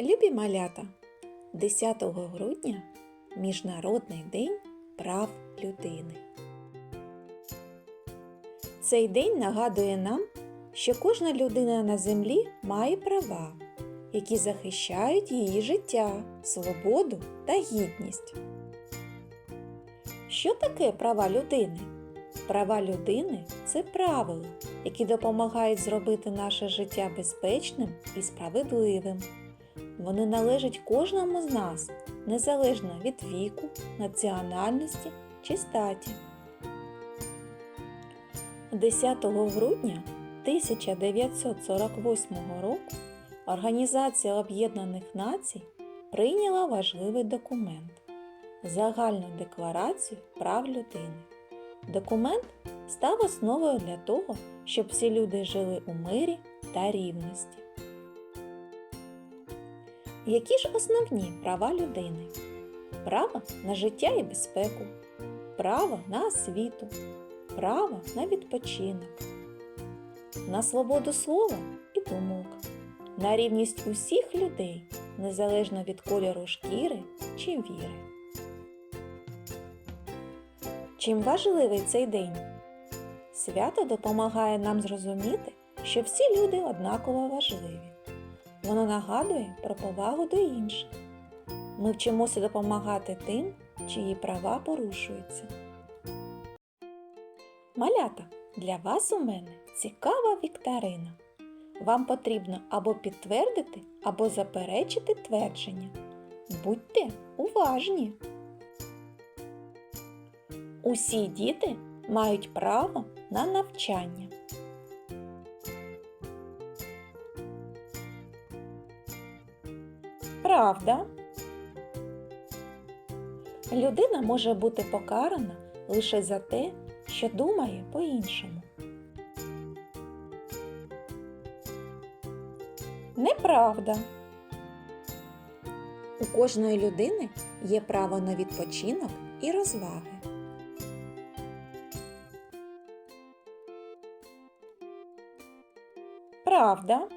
Любі малята, 10 грудня Міжнародний день прав людини. Цей день нагадує нам, що кожна людина на землі має права, які захищають її життя, свободу та гідність. Що таке права людини? Права людини це правила, які допомагають зробити наше життя безпечним і справедливим. Вони належать кожному з нас, незалежно від віку, національності чи статі. 10 грудня 1948 року Організація Об'єднаних Націй прийняла важливий документ Загальну декларацію прав людини. Документ став основою для того, щоб всі люди жили у мирі та рівності. Які ж основні права людини? Право на життя і безпеку, право на освіту, право на відпочинок, на свободу слова і думок, на рівність усіх людей, незалежно від кольору шкіри чи віри. Чим важливий цей день? Свято допомагає нам зрозуміти, що всі люди однаково важливі. Воно нагадує про повагу до інших. Ми вчимося допомагати тим, чиї права порушуються. Малята, для вас у мене цікава вікторина. Вам потрібно або підтвердити, або заперечити твердження. Будьте уважні! Усі діти мають право на навчання. Правда. Людина може бути покарана лише за те, що думає по-іншому. Неправда. У кожної людини є право на відпочинок і розваги. Правда.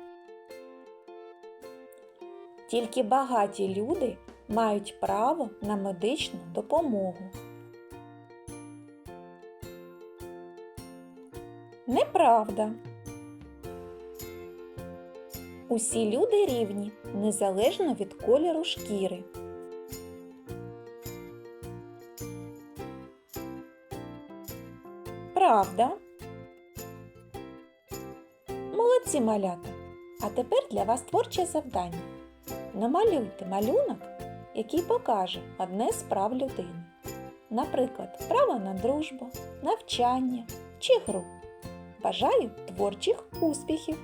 Тільки багаті люди мають право на медичну допомогу. Неправда. Усі люди рівні, незалежно від кольору шкіри. Правда. Молодці малята! А тепер для вас творче завдання. Намалюйте малюнок, який покаже одне з прав людини. Наприклад, право на дружбу, навчання чи гру. Бажаю творчих успіхів!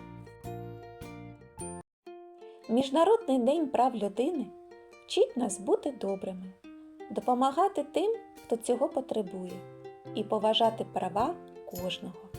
Міжнародний день прав людини вчить нас бути добрими, допомагати тим, хто цього потребує, і поважати права кожного.